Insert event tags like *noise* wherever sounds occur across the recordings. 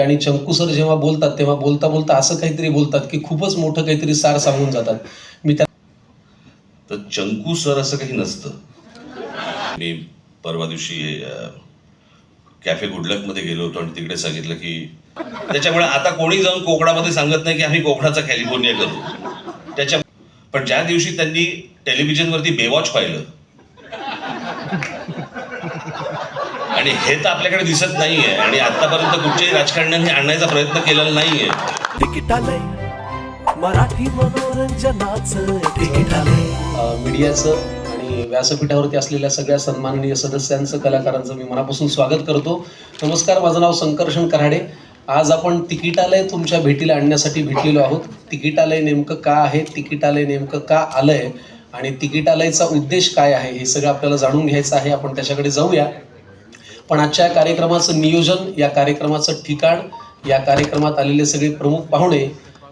आणि चंकू सर जेव्हा बोलतात तेव्हा बोलता बोलता असं काहीतरी बोलतात की खूपच मोठं काहीतरी सार सांगून जातात. मी त्या तर चंकू सर असं काही नसतं. मी परवा दिवशी कॅफे गुडलकमध्ये गेलो होतो आणि तिकडे सांगितलं की त्याच्यामुळे आता कोणी जाऊन कोकणामध्ये सांगत नाही की आम्ही कोकणाचा कॅलिफोर्निया करू. त्याच्या पण ज्या दिवशी त्यांनी टेलिव्हिजनवरती बेवॉच पाहिलं आणि हे तर आपल्याकडे दिसत नाहीये. आणि आतापर्यंत कुठच्याही राजकारण्याने आणण्याचा प्रयत्न केलेला नाहीये. तिकिटालय मराठी मनोरंजनाचं तिकिटालय. मीडियाचं व्यासपीठावरती असलेल्या सगळ्या सन्माननीय सदस्यांचं कलाकारांचं मी मनापासून स्वागत करतो. नमस्कार माझं नाव संकर्षण कराडे. आज आपण तिकिटालय तुमच्या भेटीला आणण्यासाठी भेटलेलो आहोत. तिकिटालय नेमकं का आहे? तिकिटालय नेमकं का आलंय? आणि तिकिटालयचा उद्देश काय आहे? हे सगळं आपल्याला जाणून घ्यायचं आहे. आपण त्याच्याकडे जाऊया. पण आजच्या कार्यक्रमाचं नियोजन या कार्यक्रमाचं ठिकाण या कार्यक्रमात आलेले सगळे प्रमुख पाहुणे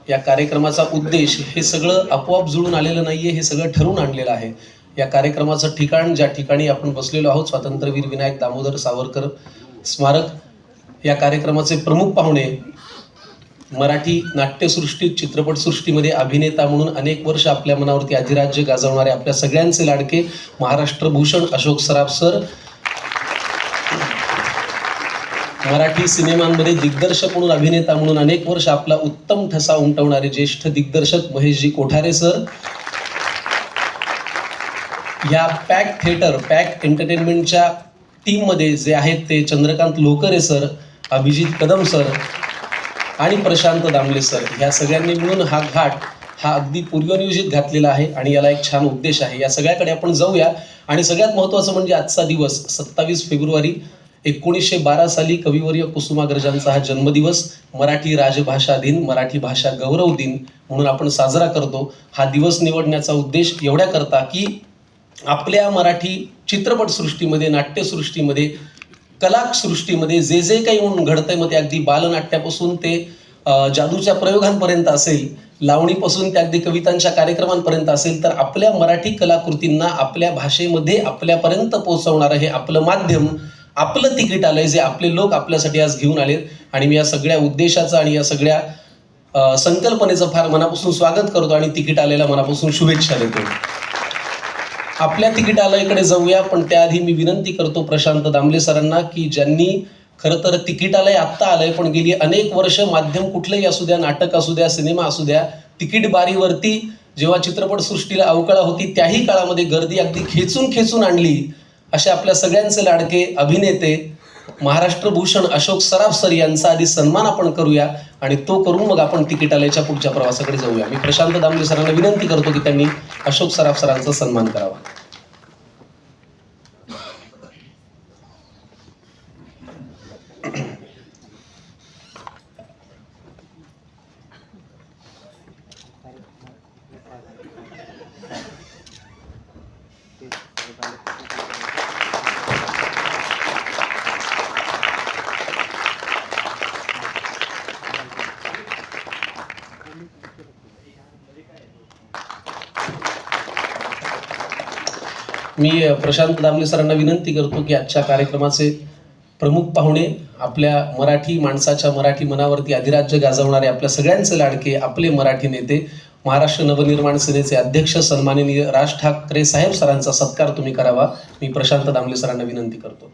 या कार्यक्रमाचा उद्देश हे सगळं आपोआप जुळून आलेलं नाहीये हे सगळं ठरवून आणलेलं आहे. या कार्यक्रमाचं ठिकाण ज्या ठिकाणी आपण बसलेलो आहोत स्वातंत्र्यवीर विनायक दामोदर सावरकर स्मारक या कार्यक्रमाचे प्रमुख पाहुणे मराठी नाट्यसृष्टीत चित्रपटसृष्टीमध्ये अभिनेता म्हणून अनेक वर्ष आपल्या मनावरती अधिराज्य गाजवणारे आपल्या सगळ्यांचे लाडके महाराष्ट्र भूषण अशोक सराफ सर मराठी सिनेमांमध्ये दिग्दर्शक म्हणून अभिनेता म्हणून अनेक वर्ष आपला उत्तम ठसा उमटवणारे ज्येष्ठ दिग्दर्शक महेशजी कोठारे सर. या पॅक थिएटर पॅक एंटरटेनमेंटच्या टीममध्ये जे आहेत ते चंद्रकांत लोकरे सर अभिजित कदम सर आणि प्रशांत दामले सर. ह्या सगळ्यांनी मिळून हा घाट हा अगदी पूर्वनियोजित घातलेला आहे आणि याला एक छान उद्देश आहे. या सगळ्याकडे आपण जाऊया आणि सगळ्यात महत्त्वाचं म्हणजे आजचा दिवस सत्तावीस फेब्रुवारी. एकोणीसशे बारा साली कविवर्य कुसुमाग्रजांचा हा जन्मदिवस मराठी राजभाषा दिन मराठी भाषा गौरव दिन म्हणून आपण साजरा करतो. हा दिवस निवडण्याचा उद्देश एवढ्या करता की आपल्या मराठी चित्रपटसृष्टीमध्ये नाट्यसृष्टीमध्ये कलासृष्टीमध्ये जे जे काही म्हणून घडतंय मग ते अगदी बालनाट्यापासून ते जादूच्या प्रयोगांपर्यंत असेल लावणीपासून ते अगदी कवितांच्या कार्यक्रमांपर्यंत असेल तर आपल्या मराठी कलाकृतींना आपल्या भाषेमध्ये आपल्यापर्यंत पोहोचवणारं हे आपलं माध्यम आपलं तिकीट आलंय जे आपले लोक आपल्यासाठी आज घेऊन आलेत. आणि मी या सगळ्या उद्देशाचं आणि या सगळ्या संकल्पनेचं फार मनापासून स्वागत करतो आणि तिकीट आलेल्या मनापासून शुभेच्छा देतो. आपल्या तिकिटालयाकडे जाऊया पण त्याआधी मी विनंती करतो प्रशांत दामले सरांना की ज्यांनी खरं तर तिकिटालय आत्ता आलंय पण गेली अनेक वर्ष माध्यम कुठलंही असू द्या नाटक असू द्या सिनेमा असू द्या तिकीट बारीवरती जेव्हा चित्रपटसृष्टीला अवकळा होती त्याही काळामध्ये गर्दी अगदी खेचून खेचून आणली. असे आपल्या सगळ्यांचे लाडके अभिनेते महाराष्ट्र भूषण अशोक सराफ सर यांचा आधी सन्मान आपण करूया आणि तो करून मग आपण तिकिटालयाच्या पुढच्या प्रवासाकडे जाऊया. मी प्रशांत दामले सरांना विनंती करतो की त्यांनी अशोक सराफ सरांचा सन्मान करावा. मी प्रशांत दामले सरांना विनंती करतो की आजच्या कार्यक्रमाचे प्रमुख पाहुणे आपल्या मराठी माणसाच्या मराठी मनावरती अधिराज्य गाजवणारे आपल्या सगळ्यांचे लाडके आपले मराठी नेते महाराष्ट्र नवनिर्माण सेनेचे अध्यक्ष सन्माननीय राज ठाकरे साहेब सरांचा सत्कार तुम्ही करावा. मी प्रशांत दामले सरांना विनंती करतो.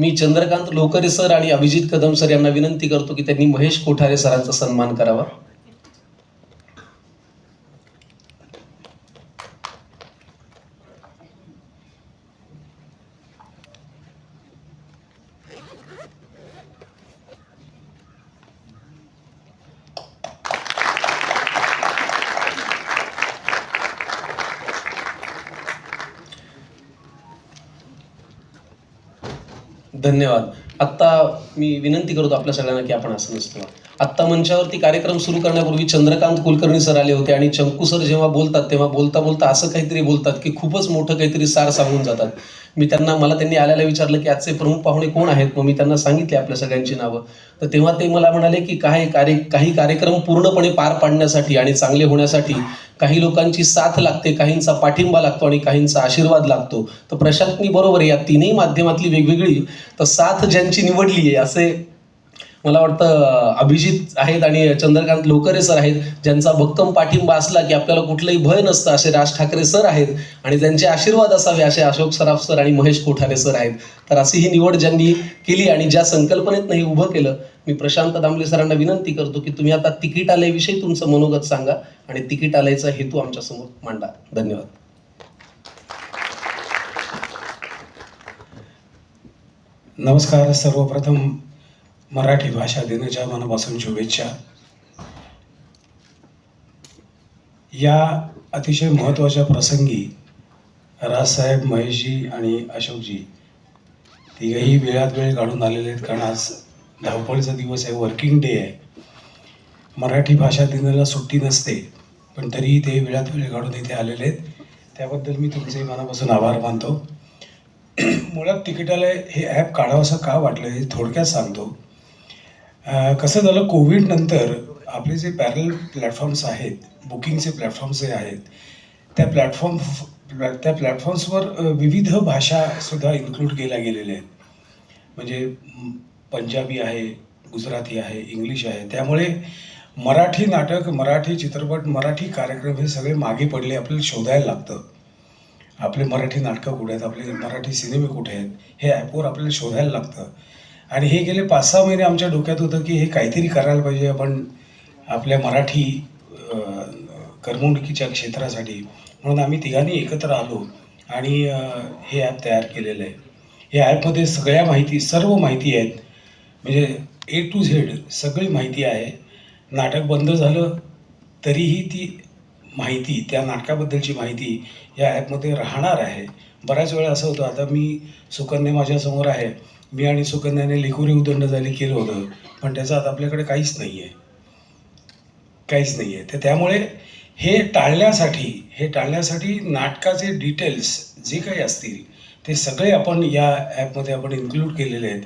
मी चंद्रकांत लोकरे सर आणि अभिजित कदम सर यांना विनंती करतो की त्यांनी महेश कोठारे सरांचा सन्मान करावा. धन्यवाद. आत्ता मी विनंती करतो आपल्या सगळ्यांना की आपण असं नसतो. आत्ता मंचावरती कार्यक्रम सुरू करण्यापूर्वी चंद्रकांत कुलकर्णी सर आले होते आणि चंकू सर जेव्हा बोलतात तेव्हा बोलता बोलता असं काहीतरी बोलतात की खूपच मोठं काहीतरी सार सांगून जातात. मी त्यांना मला त्यांनी आल्याला विचारलं की आजचे प्रमुख पाहुणे कोण आहेत? मग मी त्यांना सांगितले आपल्या सगळ्यांची नावं. तर तेव्हा ते मला म्हणाले की काही कार्य काही कार्यक्रम पूर्णपणे पार पाडण्यासाठी आणि चांगले होण्यासाठी काही लोकांची साथ लागते काहींचा पाठिंबा लागतो आणि काहींचा आशीर्वाद लागतो. तर प्रशांतनी बरोबर या तिन्ही माध्यमातली वेगवेगळी तर साथ ज्यांची निवडली आहे असे मला वाटतं अभिजित आहेत आणि चंद्रकांत लोकरे सर आहेत ज्यांचा भक्कम पाठिंबा असला की आपल्याला कुठलंही भय नसतं असे राज ठाकरे सर आहेत आणि त्यांचे आशीर्वाद असावे असे अशोक सराफ सर आणि महेश कोठारे सर आहेत. तर अशी ही निवड ज्यांनी केली आणि ज्या संकल्पनेतनं हे उभं केलं मी प्रशांत दामले सरांना विनंती करतो की तुम्ही आता तिकीट आल्याविषयी तुमचं मनोगत सांगा आणि तिकीट आल्याचा हेतू आमच्यासमोर मांडा. धन्यवाद. नमस्कार सर्वप्रथम मराठी भाषा दिनाच्या मनापासून शुभेच्छा. या अतिशय महत्त्वाच्या प्रसंगी राजसाहेब महेशजी आणि अशोकजी तिघेही वेळात वेळ काढून आलेले आहेत कारण आज धावपळीचा दिवस आहे वर्किंग डे आहे. मराठी भाषा दिनाला सुट्टी नसते पण तरीही ते वेळात वेळ काढून इथे आलेले आहेत. त्याबद्दल मी तुमचे मनापासून आभार मानतो. मुळात तिकिटालय हे ॲप काढावंसं का वाटलं हे थोडक्यात सांगतो. कसं झालं कोविडनंतर आपले जे पॅरल प्लॅटफॉर्म्स आहेत बुकिंगचे प्लॅटफॉर्म्स जे आहेत त्या प्लॅटफॉर्म त्या प्लॅटफॉर्म्सवर विविध भाषासुद्धा इन्क्लूड केल्या गेलेल्या आहेत. म्हणजे पंजाबी आहे गुजराती आहे इंग्लिश आहे. त्यामुळे मराठी नाटक मराठी चित्रपट मराठी कार्यक्रम हे सगळे मागे पडले आपल्याला शोधायला लागतं. आपले मराठी नाटकं कुठे आहेत? आपले मराठी सिनेमे कुठे आहेत? हे ॲपवर आपल्याला शोधायला लागतं. आणि हे गेले पाच सहा महिने आमच्या डोक्यात होतं की हे काहीतरी करायला पाहिजे. आपण आपल्या मराठी करमणुकीच्या क्षेत्रासाठी. म्हणून आम्ही तिघांनी एकत्र आलो आणि हे ॲप तयार केलेलं आहे. या ॲपमध्ये सगळ्या माहिती सर्व माहिती आहेत. म्हणजे ए टू झेड सगळी माहिती आहे. नाटक बंद झालं तरीही ती माहिती त्या नाटकाबद्दलची माहिती या ॲपमध्ये राहणार आहे. बऱ्याच वेळा असं होतं. आता मी सुकन्या माझ्यासमोर आहे. मी आणि सुकन्याने लिखुरी उदंड झाली केलं होतं. पण त्याचं आता आपल्याकडे काहीच नाही आहे काहीच नाही आहे तर त्यामुळे हे टाळण्यासाठी हे टाळण्यासाठी नाटकाचे डिटेल्स जे काही असतील ते सगळे आपण या ॲपमध्ये आपण इन्क्लूड केलेले आहेत.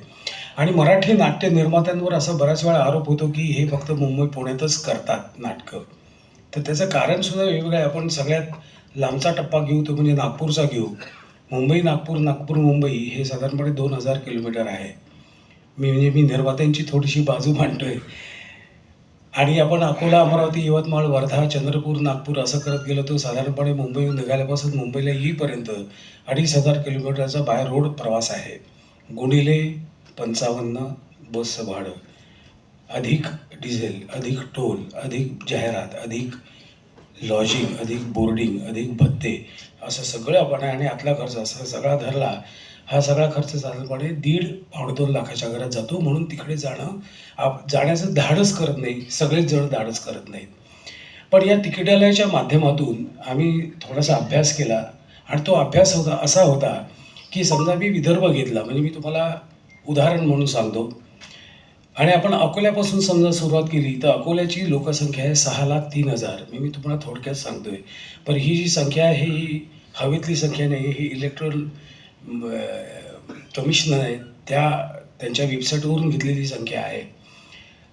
आणि मराठी नाट्य निर्मात्यांवर असा बऱ्याच वेळा आरोप होतो की हे फक्त मुंबई पुण्यातच करतात नाटकं. तर त्याचं कारणसुद्धा वेगवेगळं आहे. आपण सगळ्यात लांबचा टप्पा घेऊ तो म्हणजे नागपूरचा घेऊ. मुंबई नागपूर नागपूर मुंबई हे साधारणपणे दोन हजार किलोमीटर आहे. मी म्हणजे मी निर्मात्यांची थोडीशी बाजू मांडतो आहे आणि आपण अकोला अमरावती यवतमाळ वर्धा चंद्रपूर नागपूर असं करत गेलो तर साधारणपणे मुंबईहून निघाल्यापासून मुंबईला येईपर्यंत अडीच हजार किलोमीटरचा बाय रोड प्रवास आहे. गुणिले पंचावन्न बसचं भाडं. अधिक डिझेल अधिक टोल अधिक जाहिरात अधिक लॉजिंग अधिक बोर्डिंग अधिक भत्ते असं सगळं आपण आहे आणि आतला खर्च असा सगळा धरला हा सगळा खर्च साधारणपणे दीड पावणे दोन लाखाच्या घरात जातो. म्हणून तिकडे जाणं आप जाण्याचं धाडस करत नाही. सगळेच जण धाडस करत नाहीत. पण या तिकिटालयाच्या माध्यमातून आम्ही थोडासा अभ्यास केला आणि तो अभ्यास होता असा होता की समजा मी विदर्भ घेतला. म्हणजे मी तुम्हाला उदाहरण म्हणून सांगतो. आणि आपण अकोल्यापासून समजा सुरुवात केली तर अकोल्याची लोकसंख्या आहे सहा लाख तीन हजार. मी मी तुम्हाला थोडक्यात सांगतोय. पण ही जी संख्या आहे ही हवेतली संख्या नाही ही इलेक्ट्रल कमिशनर आहे त्या त्यांच्या वेबसाईटवरून घेतलेली संख्या आहे.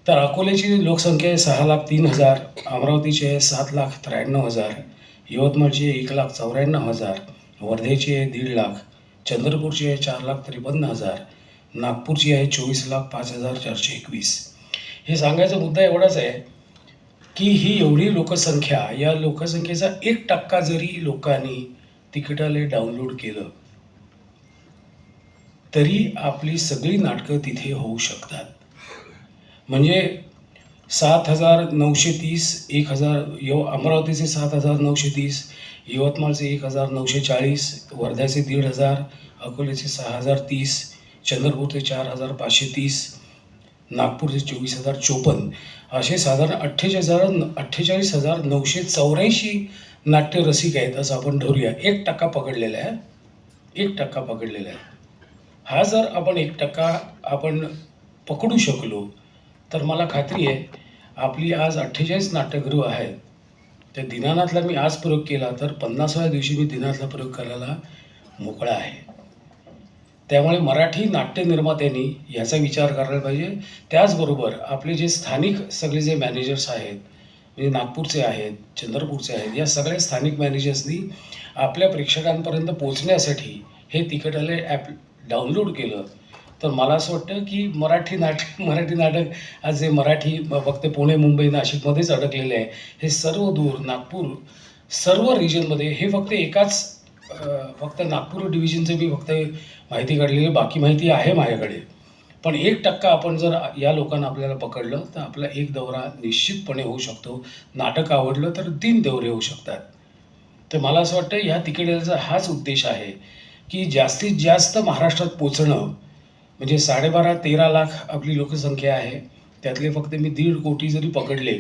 तर अकोल्याची लोकसंख्या आहे सहा लाख तीन हजार अमरावतीची आहे सात लाख त्र्याण्णव हजार यवतमाळची आहे एक लाख चौऱ्याण्णव हजार वर्धेची आहे दीड लाख चंद्रपूरची आहे चार लाख त्रेपन्न हजार नागपूरची आहे चोवीस लाख पाच हजार चारशे एकवीस. हे सांगायचा मुद्दा एवढाच आहे की ही एवढी लोकसंख्या या लोकसंख्येचा एक टक्का जरी लोकांनी तिकिटाला डाउनलोड केलं तरी आपली सगळी नाटकं तिथे होऊ शकतात. म्हणजे सात हजार नऊशे तीस एक हजार यव अमरावतीचे सात हजार नऊशे तीस यवतमाळचे एक हजार नऊशे चाळीस वर्ध्याचे दीड हजार अकोल्याचे सहा हजार तीस चंद्रपूरचे चार हजार पाचशे तीस नागपूरचे चोवीस हजार चोपन्न असे साधारण अठ्ठेचाळीस हजार अठ्ठेचाळीस हजार नऊशे चौऱ्याऐंशी नाट्यरसिक आहेत असं आपण धरूया. एक टक्का पकडलेला आहे. एक टक्का पकडलेला आहे. हा जर आपण एक टक्का आपण पकडू शकलो तर मला खात्री आहे आपली आज अठ्ठेचाळीस नाट्यगृह आहेत. त्या दिनानाथला मी आज प्रयोग केला तर पन्नासाव्या दिवशी मी दिनातला प्रयोग करायला मोकळा आहे. त्यामुळे मराठी नाट्य निर्मात्यांनी याचा विचार करायला पाहिजे. त्याचबरोबर आपले जे स्थानिक सगळे जे मॅनेजर्स आहेत म्हणजे नागपूरचे आहेत चंद्रपूरचे आहेत या सगळ्या स्थानिक मॅनेजर्सनी आपल्या प्रेक्षकांपर्यंत पोचण्यासाठी हे तिकीटाले ॲप डाउनलोड केलं. तर मला असं वाटतं की मराठी नाटक मराठी नाटक आज जे मराठी फक्त पुणे मुंबई नाशिकमध्येच अडकलेले आहे हे सर्व दूर नागपूर सर्व रिजनमध्ये हे फक्त एकाच फक्त नागपूर डिव्हिजनचं मी फक्त माहिती काढलेली बाकी माहिती आहे माझ्याकडे. पण एक टक्का आपण जर या लोकांना आपल्याला पकडलं तर आपला एक दौरा निश्चितपणे होऊ शकतो. नाटक आवडलं तर तीन दौरे होऊ शकतात. तर मला असं वाटतं ह्या तिकिटाचा हाच उद्देश आहे की जास्तीत जास्त महाराष्ट्रात पोचणं म्हणजे साडेबारा तेरा लाख आपली लोकसंख्या आहे. त्यातले फक्त मी दीड कोटी जरी पकडले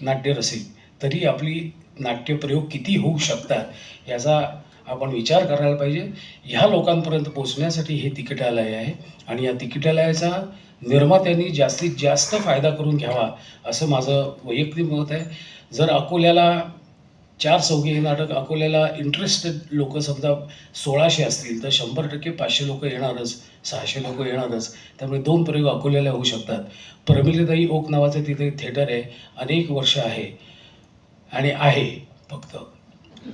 नाट्यरसिक तरी आपली नाट्यप्रयोग किती होऊ शकतात? याचा आपण विचार करायला पाहिजे. ह्या लोकांपर्यंत पोचण्यासाठी हे तिकिटालय आहे आणि या तिकिटालयाचा निर्मात्यांनी जास्तीत जास्त फायदा करून घ्यावा असं माझं वैयक्तिक मत आहे. जर अकोल्याला चार चौघे हे नाटक अकोल्याला इंटरेस्टेड लोक समजा सोळाशे असतील तर शंभर टक्के पाचशे लोक येणारच सहाशे लोक येणारच. त्यामुळे दोन प्रयोग अकोल्याला होऊ शकतात. प्रमिलताई ओक नावाचं तिथे थिएटर आहे. अनेक वर्ष आहे. आणि आहे फक्त.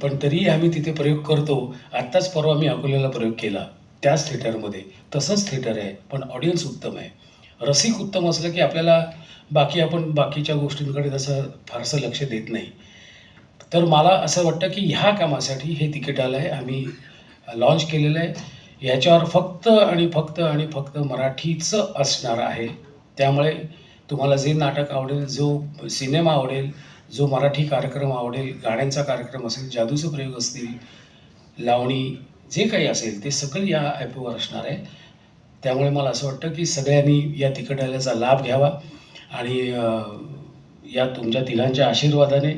पण तरीही आम्ही तिथे प्रयोग करतो. आत्ताच परवा मी अकोल्याला प्रयोग केला. त्याच थिएटरमध्ये तसंच थिएटर आहे पण ऑडियन्स उत्तम आहे. रसिक उत्तम असलं की आपल्याला बाकी आपण बाकीच्या गोष्टींकडे तसं फारसं लक्ष देत नाही. तर मला असं वाटतं की ह्या कामासाठी हे तिकिटालय आम्ही लॉन्च केलेलं आहे. याच्यावर फक्त आणि फक्त आणि फक्त मराठीचं असणार आहे. त्यामुळे तुम्हाला जे नाटक आवडेल जो सिनेमा आवडेल जो मराठी कार्यक्रम आवडेल गाण्यांचा कार्यक्रम असेल जादूचे प्रयोग असतील लावणी जे काही असेल ते सगळं या ॲपवर असणार आहे. त्यामुळे मला असं वाटतं की सगळ्यांनी या तिकिटाल्याचा लाभ घ्यावा आणि या तुमच्या तिघांच्या आशीर्वादाने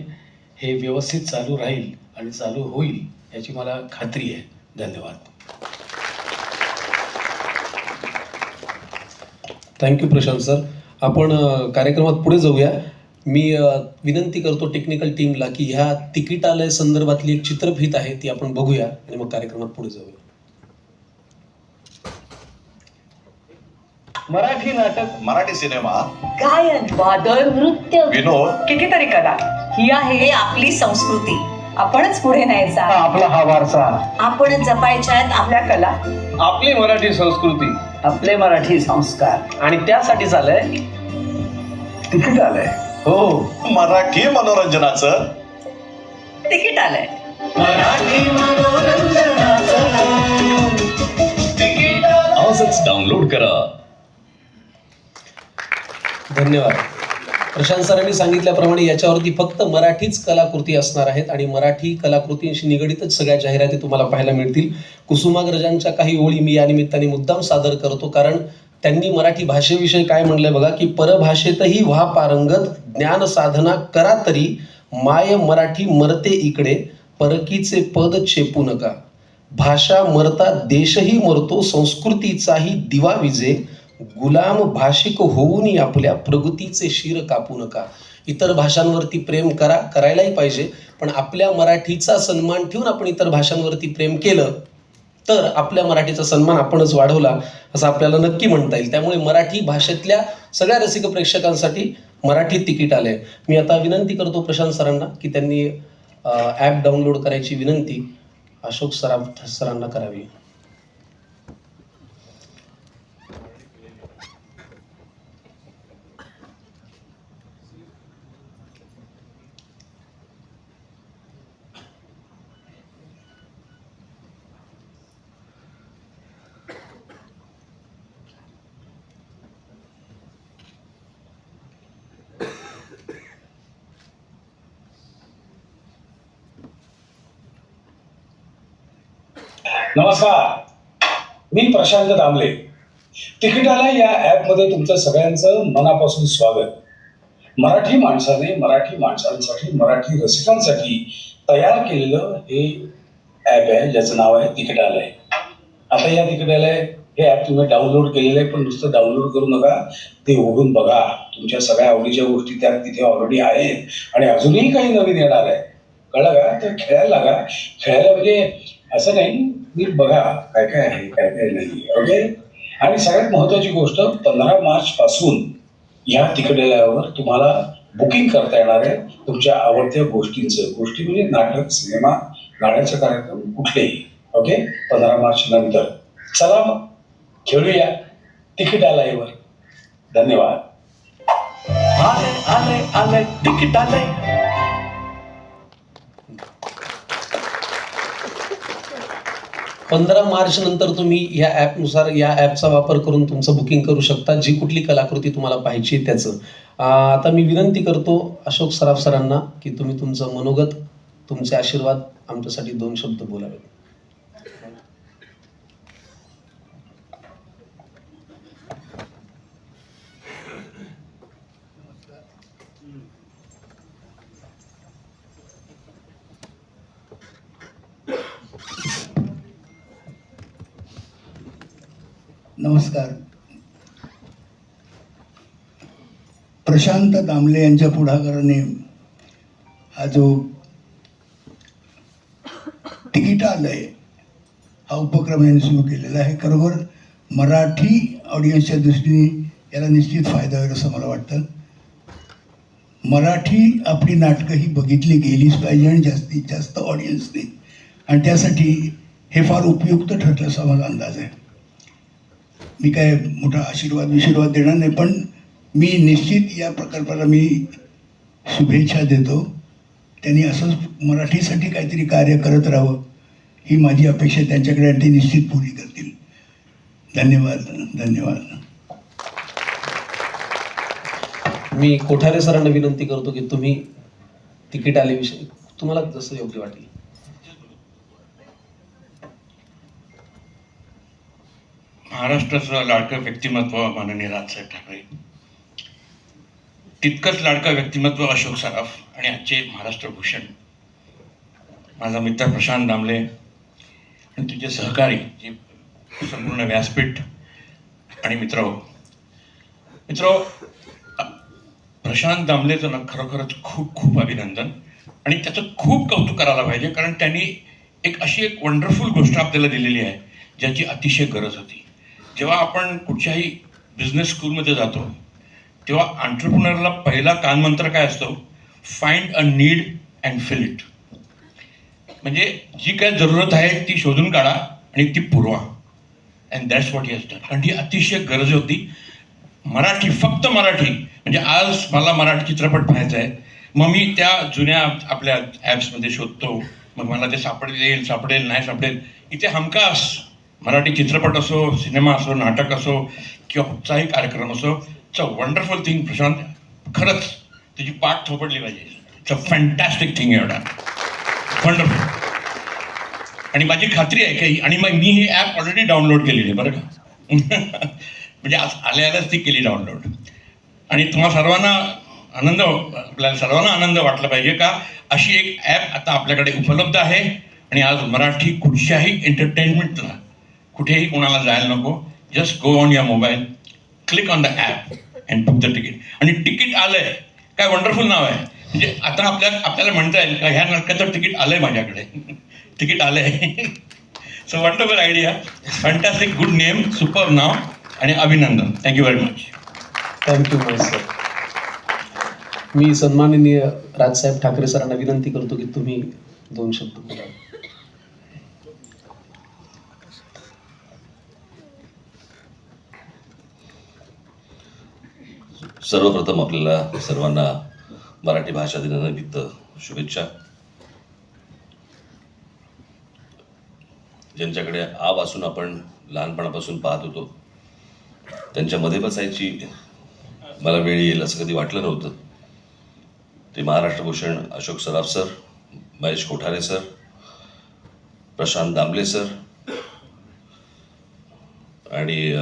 हे व्यवस्थित चालू राहील आणि चालू होईल याची मला खात्री आहे. धन्यवाद. थँक्यू प्रशांत सर आपण कार्यक्रमात पुढे जाऊया. मी विनंती करतो टेक्निकल टीमला की ह्या तिकिटालय संदर्भातली एक चित्रफित आहे ती आपण बघूया आणि मग कार्यक्रमात पुढे जाऊया. मराठी नाटक मराठी सिनेमा गायन वादळ नृत्य विनोद. कितीतरी कला. ही आहे आपली संस्कृती. आपणच पुढे न्यायचा आपला हा वारसा. आपण जपायच्या आहेत आपल्या कला. आपली मराठी संस्कृती. आपले मराठी संस्कार. आणि त्यासाठी झालंय तिकीट आलंय. हो मराठी मनोरंजनाचं. तिकीट आलंय. आजच डाउनलोड करा. धन्यवाद. प्रशांत सरांनी सांगितल्याप्रमाणे याच्यावरती फक्त मराठीच कलाकृती असणार आहेत आणि मराठी कलाकृतींशी निगडीतच सगळ्या जाहिराती तुम्हाला पाहायला मिळतील. कुसुमाग्रजांच्या काही ओळी मी या निमित्ताने मुद्दाम सादर करतो कारण त्यांनी मराठी भाषेविषयी काय म्हणलंय बघा की परभाषेतही व्हा पारंगत ज्ञान साधना करा तरी माय मराठी मरते इकडे परकीचे पद चेपू नका. भाषा मरता देशही मरतो संस्कृतीचाही दिवा विजे गुलाम भाषिक होऊन आपल्या प्रगतीचे शिर कापू नका. इतर भाषांवरती प्रेम करा करायलाही पाहिजे पण आपल्या मराठीचा सन्मान ठेवून आपण इतर भाषांवरती प्रेम केलं तर आपल्या मराठीचा सन्मान आपणच वाढवला असं आपल्याला नक्की म्हणता येईल. त्यामुळे मराठी भाषेतल्या सगळ्या रसिक प्रेक्षकांसाठी मराठी तिकीट आलंय. मी आता विनंती करतो प्रशांत सरांना की त्यांनी ॲप डाउनलोड करायची विनंती. अशोक सरा सरांना करावी. नमस्कार. मी प्रशांत दामले. तिकिटाला या ॲपमध्ये तुमचं सगळ्यांचं मनापासून स्वागत. मराठी माणसाने मराठी माणसांसाठी मराठी रसिकांसाठी तयार केलेलं हे ॲप आहे ज्याचं नाव आहे तिकिटालय. आता या तिकिटालय हे ॲप तुम्ही डाउनलोड केलेलं आहे पण नुसतं डाउनलोड करू नका. ते उघडून बघा. तुमच्या सगळ्या आवडीच्या गोष्टी त्यात तिथे ऑलरेडी आहेत आणि अजूनही काही नवीन येणार आहे. कळलं का? तर खेळायला लागा. खेळायला म्हणजे असं नाही नीट बघा काय काय आहे काय काय नाही ओके आणि सगळ्यात महत्त्वाची गोष्ट पंधरा मार्च पासून या तिकडल्यावर तुम्हाला बुकिंग करता येणार आहे तुमच्या आवडत्या गोष्टींचं. गोष्टी म्हणजे नाटक सिनेमा गाण्याचे कार्यक्रम कुठलेही ओके पंधरा मार्च नंतर. चला मग खेळूया तिकीट आलायवर धन्यवाद. आले आले आले तिकीट पंधरा मार्च नंतर तुम्ही या ॲपनुसार या ॲपचा वापर करून तुमचं बुकिंग करू शकता जी कुठली कलाकृती तुम्हाला पाहिजे त्याचं. आता मी विनंती करतो अशोक सराफ सरांना की तुम्ही तुमचं मनोगत तुमचे आशीर्वाद आमच्यासाठी दोन शब्द बोलावेत. नमस्कार. प्रशांत दामले यांच्या पुढाकाराने हा जो तिकिटालय हा उपक्रम यांनी सुरू केलेला आहे. खरोखर मराठी ऑडियन्सच्या दृष्टीने याला निश्चित फायदा होईल असं मला वाटतं. मराठी आपली नाटकं ही बघितली गेलीच पाहिजे आणि जास्तीत जास्त ऑडियन्सने आणि त्यासाठी हे फार उपयुक्त ठरलं असा माझा अंदाज आहे. मी काय मोठा आशीर्वाद विशीर्वाद देणार नाही पण मी निश्चित या प्रकल्पाला मी शुभेच्छा देतो. त्यांनी असंच मराठीसाठी काहीतरी कार्य करत राहावं ही माझी अपेक्षा त्यांच्याकडे आणि ते निश्चित पुरी करतील. धन्यवाद धन्यवाद. मी कोठारे सरांना विनंती करतो की तुम्ही तिकीट आल्याविषयी तुम्हाला जसं योग्य वाटेल. महाराष्ट्राचं लाडकं व्यक्तिमत्व माननीय राजसाहेब ठाकरे. तितकंच लाडकं व्यक्तिमत्व अशोक सराफ आणि आजचे महाराष्ट्र भूषण. माझा मित्र प्रशांत दामले आणि तुझे सहकारी जे संपूर्ण व्यासपीठ आणि मित्र मित्र प्रशांत दामलेचं ना खरोखरच खूप खूप अभिनंदन आणि त्याचं खूप कौतुक करायला पाहिजे कारण त्यांनी एक अशी एक वंडरफुल गोष्ट आपल्याला दिलेली आहे ज्याची अतिशय गरज होती. जेव्हा आपण कुठच्याही बिझनेस स्कूलमध्ये जातो तेव्हा आंट्रप्रुनरला पहिला कानमंत्र काय असतो? Find a need and fill it म्हणजे जी काय जरूरत आहे ती शोधून काढा आणि ती पुरवा. And that's what is done कारण ती अतिशय गरज होती. मराठी फक्त मराठी म्हणजे आज मला मराठी चित्रपट पाहायचा आहे. मग मी त्या जुन्या आपल्या ॲप्समध्ये शोधतो. मग मला ते सापडेल सापडेल नाही सापडेल. इथे हमखास मराठी चित्रपट असो सिनेमा असो नाटक असो किंवा कुठचाही कार्यक्रम असो it's a wonderful thing Prashant. खरंच तुझी पाठ थोपडली पाहिजे. इट्स अ फॅन्टॅस्टिक थिंग एवढा. वंडरफुल आणि माझी खात्री आहे की आणि मग मी ही ॲप ऑलरेडी डाउनलोड केलेली आहे बरं का? *laughs* म्हणजे आज आल्यालाच ती केली डाउनलोड आणि तुम्हा सर्वांना आनंद आपल्याला सर्वांना आनंद वाटला पाहिजे का? अशी एक ॲप आता आपल्याकडे उपलब्ध आहे. आणि आज मराठी कुठच्याही एंटरटेनमेंटला कुठेही कोणाला जायला नको. Just go on your mobile click on the app and book the ticket आणि तिकीट आलंय. काय वंडरफुल नाव आहे. म्हणजे आता आपल्या आपल्याला म्हणता येईल का ह्या नाटकाचं तिकीट आलंय माझ्याकडे. तिकीट आलंय. So wonderful idea fantastic good name super नाव आणि अभिनंदन. Thank you very much thank you much sir मी सन्माननीय राजसाहेब ठाकरे सरांना विनंती करतो की तुम्ही दोन शब्द बोला. सर्वप्रथम आपल्याला सर्वांना मराठी भाषा दिनानिमित्त शुभेच्छा. ज्यांच्याकडे आ असून आपण लहानपणापासून पाहत होतो त्यांच्यामध्ये बसायची मला वेळ येईल असं कधी वाटलं नव्हतं. ते Maharashtra Bhushan Ashok Saraf sir Mahesh Kothare sir Prashant Damle sir आणि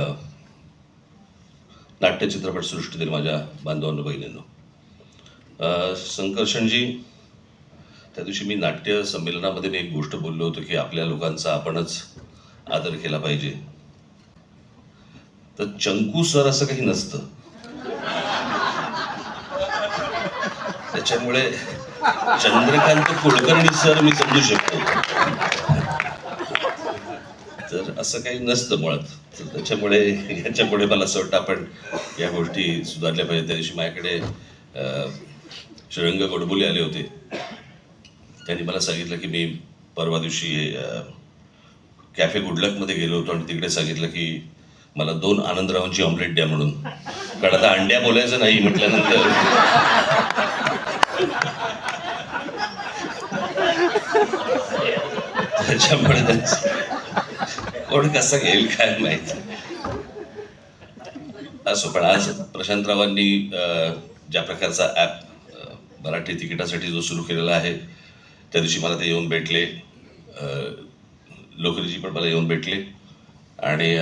नाट्य चित्रपट सृष्टीतील माझ्या बांधवांनो बहिणींनो. संकर्षणजी त्या दिवशी मी नाट्य संमेलनामध्ये मी एक गोष्ट बोललो होतो की आपल्या लोकांचा आपणच आदर केला पाहिजे. तर चंकू सर असं काही नसतं. त्याच्यामुळे चंद्रकांत कुलकर्णी सर मी समजू शकतो. असं काही नसतं मुळात. तर त्याच्यामुळे याच्यापुढे मला असं वाटतं आपण या गोष्टी सुधारल्या पाहिजे त्या दिवशी माझ्याकडे श्रीरंग गोडबोले आले होते. त्यांनी मला सांगितलं की मी परवा दिवशी कॅफे गुडलकमध्ये गेलो होतो आणि तिकडे सांगितलं की मला दोन आनंदरावांची ऑमलेट द्या म्हणून. कारण आता अंड्या बोलायचं नाही म्हटल्यानंतर. त्याच्यामुळे त्यांचं- कोण कसं घेईल काय माहिती? असो पण आज प्रशांतरावांनी ज्या प्रकारचा ॲप मराठी तिकिटासाठी जो सुरू केलेला आहे त्या दिवशी मला ते येऊन भेटले. लोकरीजी पण मला येऊन भेटले. आणि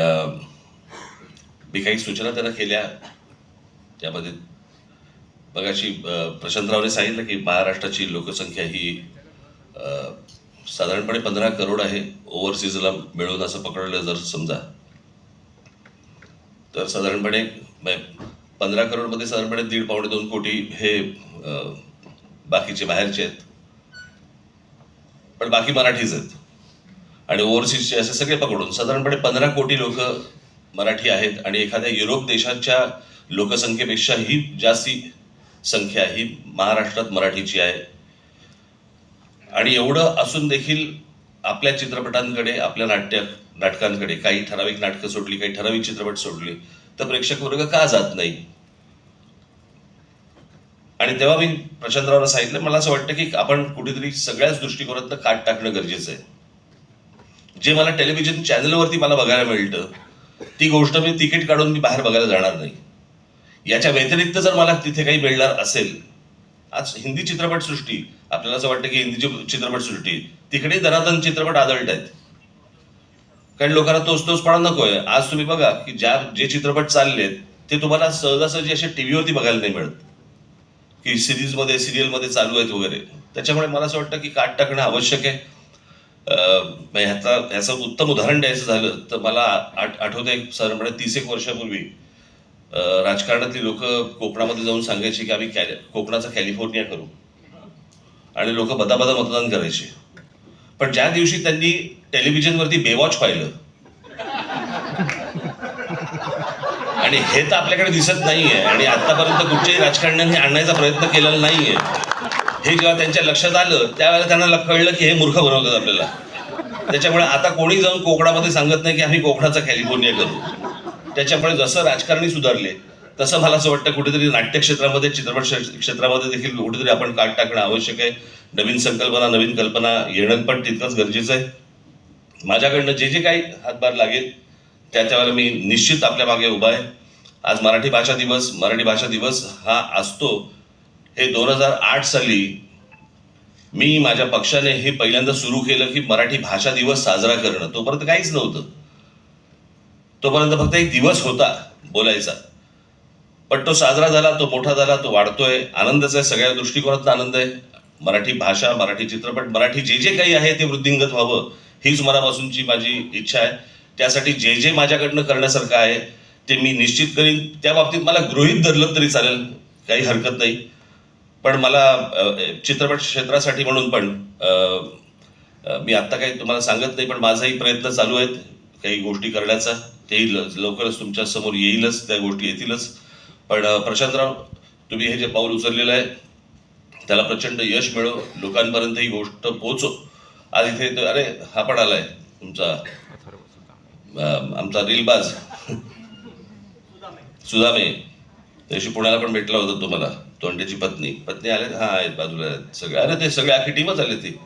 मी काही सूचना त्यांना केल्या. त्यामध्ये मगाशी प्रशांतरावने सांगितलं की महाराष्ट्राची लोकसंख्या ही साधारणपणे पंधरा करोड आहे ओव्हरसीजला मिळून असं पकडलं जर समजा. तर साधारणपणे पंधरा करोडमध्ये साधारणपणे दीड पावणे दोन कोटी हे बाकीचे बाहेरचे आहेत. पण बाकी मराठीच आहेत. आणि ओव्हरसीजचे असे सगळे पकडून साधारणपणे पंधरा कोटी लोक मराठी आहेत आणि एखाद्या युरोप देशाच्या लोकसंख्येपेक्षाही जास्ती संख्या ही महाराष्ट्रात मराठीची आहे. आणि एवढं असून देखील आपल्या चित्रपटांकडे आपल्या नाट्य नाटकांकडे काही ठराविक नाटकं सोडली काही ठराविक चित्रपट सोडली तर प्रेक्षक वर्ग का जात नाही? आणि तेव्हा मी प्रशांतरावला सांगितलं मला असं वाटतं की आपण कुठेतरी सगळ्याच दृष्टिकोनातनं काट टाकणं गरजेचं आहे. जे मला टेलिव्हिजन चॅनलवरती मला बघायला मिळतं ती गोष्ट मी तिकीट काढून मी बाहेर बघायला जाणार नाही. याच्या व्यतिरिक्त जर मला तिथे काही मिळणार असेल आज हिंदी चित्रपटसृष्टी आपल्याला असं वाटतं की हिंदीची चित्रपट चित्रपटसृष्टी तिकडे दरादन चित्रपट आदळत आहेत. कारण लोकांना तोच तोचपणा नकोय आज तुम्ही बघा की ज्या जे चित्रपट चाललेत ते तुम्हाला सहजासहजी असे टीव्हीवरती बघायला नाही मिळत. की सिरीजमध्ये सिरियलमध्ये चालू आहेत वगैरे. त्याच्यामुळे मला असं वाटतं की काट टाकणं आवश्यक आहे. ह्याचा ह्याचं उत्तम उदाहरण द्यायचं झालं तर मला आठ आठवतं एक साधारणपणे तीस एक वर्षापूर्वी राजकारणातली लोक कोकणामध्ये जाऊन सांगायची की आम्ही कॅल कोकणाचा कॅलिफोर्निया करू. आणि लोक बदाबदा मतदान करायचे. पण ज्या दिवशी त्यांनी टेलिव्हिजनवरती बेवॉच पाहिलं आणि हे तर आपल्याकडे दिसत नाहीये आणि आतापर्यंत कुठच्याही राजकारण्यांनी आणण्याचा प्रयत्न केलेला नाहीये हे जेव्हा त्यांच्या लक्षात आलं त्यावेळेला त्यांना कळलं की हे मूर्ख बनवतात आपल्याला. त्याच्यामुळे आता कोणी जाऊन कोकणामध्ये सांगत नाही की आम्ही कोकणाचा कॅलिफोर्निया करू. त्याच्यामुळे जसं राजकारणी सुधारले तसं मला असं वाटतं कुठेतरी नाट्य क्षेत्रामध्ये चित्रपट क्षेत्र- क्षेत्रामध्ये देखील कुठेतरी आपण काट टाकणं आवश्यक आहे. नवीन संकल्पना नवीन कल्पना येणं पण तितकंच गरजेचं आहे. माझ्याकडनं जे जे काही हातभार लागेल त्याच्यावर मी निश्चित आपल्या मागे उभा आहे. आज मराठी भाषा दिवस मराठी भाषा दिवस हा असतो. हे दोन हजार आठ साली मी माझ्या पक्षाने हे पहिल्यांदा सुरू केलं की मराठी भाषा दिवस साजरा करणं. तोपर्यंत काहीच नव्हतं. तोपर्यंत फक्त एक दिवस होता बोलायचा. पण तो साजरा झाला तो मोठा झाला तो वाढतोय. आनंदच आहे सगळ्या दृष्टिकोनातून आनंद आहे. मराठी भाषा मराठी चित्रपट मराठी जे जे काही आहे ते वृद्धिंगत व्हावं हीच मनापासूनची माझी इच्छा आहे. त्यासाठी जे जे माझ्याकडनं करण्यासारखं आहे ते मी निश्चित करीन. त्या बाबतीत मला गृहीत धरलं तरी चालेल काही हरकत नाही. पण मला चित्रपट क्षेत्रासाठी म्हणून पण मी आत्ता काही तुम्हाला सांगत नाही पण माझाही प्रयत्न चालू आहेत काही गोष्टी करण्याचा. तेही लवकरच तुमच्यासमोर येईलच त्या गोष्टी येतीलच. पण प्रशांतराव तुम्ही हे जे पाऊल उचललेलं आहे त्याला प्रचंड यश मिळो लोकांपर्यंत ही गोष्ट पोहोचो. आज इथे अरे हा पण आलाय तुमचा आमचा रीलबाज. सुदामे. त्याशी पुण्याला पण भेटला होता तुम्हाला तोंड्याची पत्नी. पत्नी आले हा आहेत बाजूला आहेत सगळे. अरे ते सगळे आखी टीमच आले ती.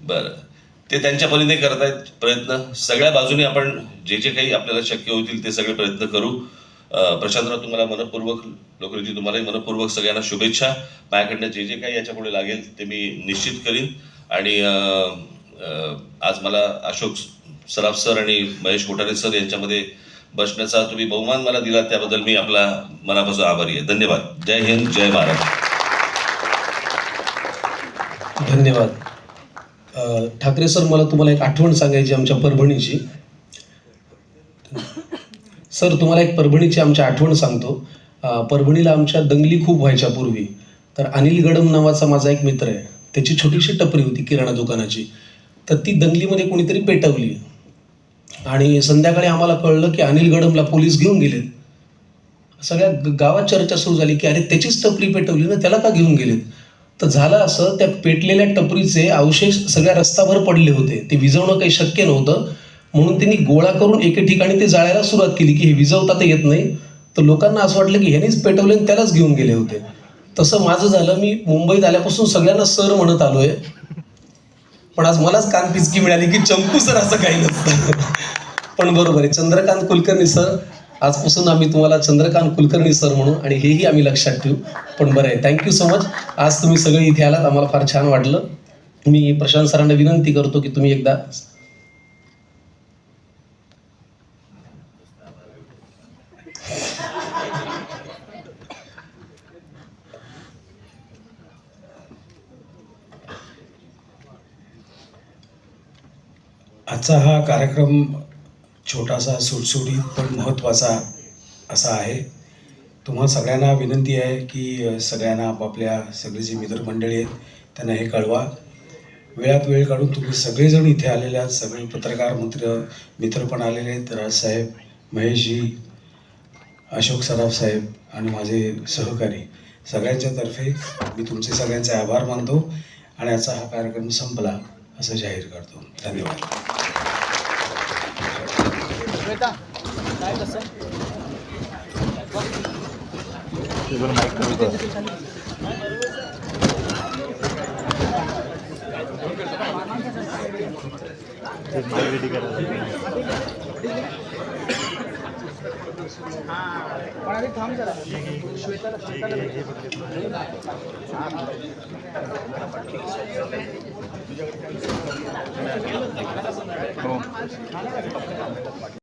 बरं. ते त्यांच्या परीने करतायत प्रयत्न. सगळ्या बाजूने आपण जे जे काही आपल्याला शक्य होतील ते सगळे प्रयत्न करू. प्रशांतराव तुम्हाला मनपूर्वक लोकरीची तुम्हालाही मनपूर्वक सगळ्यांना शुभेच्छा. माझ्याकडनं जे जे काही याच्यापुढे लागेल ते मी निश्चित करीन. आणि आज मला अशोक सराफ सर आणि महेश कोठारे सर यांच्यामध्ये बसण्याचा तुम्ही बहुमान मला दिला त्याबद्दल मी आपला मनापासून आभारी आहे. धन्यवाद. जय हिंद जय महाराष्ट्र धन्यवाद. ठाकरे सर मला तुम्हाला एक आठवण सांगायची आमच्या परभणीची. सर तुम्हाला एक परभणीची आमची आठवण सांगतो. परभणीला आमच्या दंगली खूप व्हायच्या पूर्वी. तर अनिल गडम नावाचा माझा एक मित्र आहे. त्याची छोटीशी टपरी होती किराणा दुकानाची. तर ती दंगलीमध्ये कोणीतरी पेटवली. आणि संध्याकाळी आम्हाला कळलं की अनिल गडमला पोलीस घेऊन गेलेत. सगळ्या गावात चर्चा सुरू झाली की अरे त्याचीच टपरी पेटवली ना त्याला का घेऊन गेलेत? तर झालं असं त्या पेटलेल्या टपरीचे अवशेष सगळ्या रस्ताभर पडले होते. ते विझवणं काही शक्य नव्हतं. म्हणून त्यांनी गोळा करून एके ठिकाणी ते जाळायला सुरुवात केली की हे विझवता तर येत नाही. तर लोकांना असं वाटलं की ह्यानेच पेटवले आणि त्यालाच घेऊन गेले होते. तसं माझं झालं मी मुंबईत आल्यापासून सगळ्यांना सर म्हणत आलोय. पण आज मलाच कान पिचकी मिळाली की चंकू सर असं काही नसतं. पण बरोबर आहे चंद्रकांत कुलकर्णी सर आजपासून आम्ही तुम्हाला चंद्रकांत कुलकर्णी सर म्हणू आणि हेही आम्ही लक्षात ठेवू. पण बरं आहे थँक्यू सो मच आज तुम्ही सगळे इथे आलात आम्हाला फार छान वाटलं. मी प्रशांत सरांना विनंती करतो की तुम्ही एकदा आजचा हा कार्यक्रम छोटासा सुटसुटीत पण महत्त्वाचा असा आहे. तुम्हा सगळ्यांना विनंती आहे की सगळ्यांना आपापल्या सगळे जे मित्रमंडळी आहेत त्यांना हे कळवा. वेळात वेळ काढून तुम्ही सगळेजण इथे आलेले आहात. सगळे पत्रकार मित्र मित्र पण आलेले आहेत. राजसाहेब महेशजी अशोक सराफ साहेब आणि माझे सहकारी. सगळ्यांच्या तर्फे मी तुमचे सगळ्यांचे आभार मानतो आणि आजचा हा कार्यक्रम संपला असं जाहीर करतो. धन्यवाद. এগুলো মাইক মাইক রেডি করা थांब जरा श्वेताला श्वेताला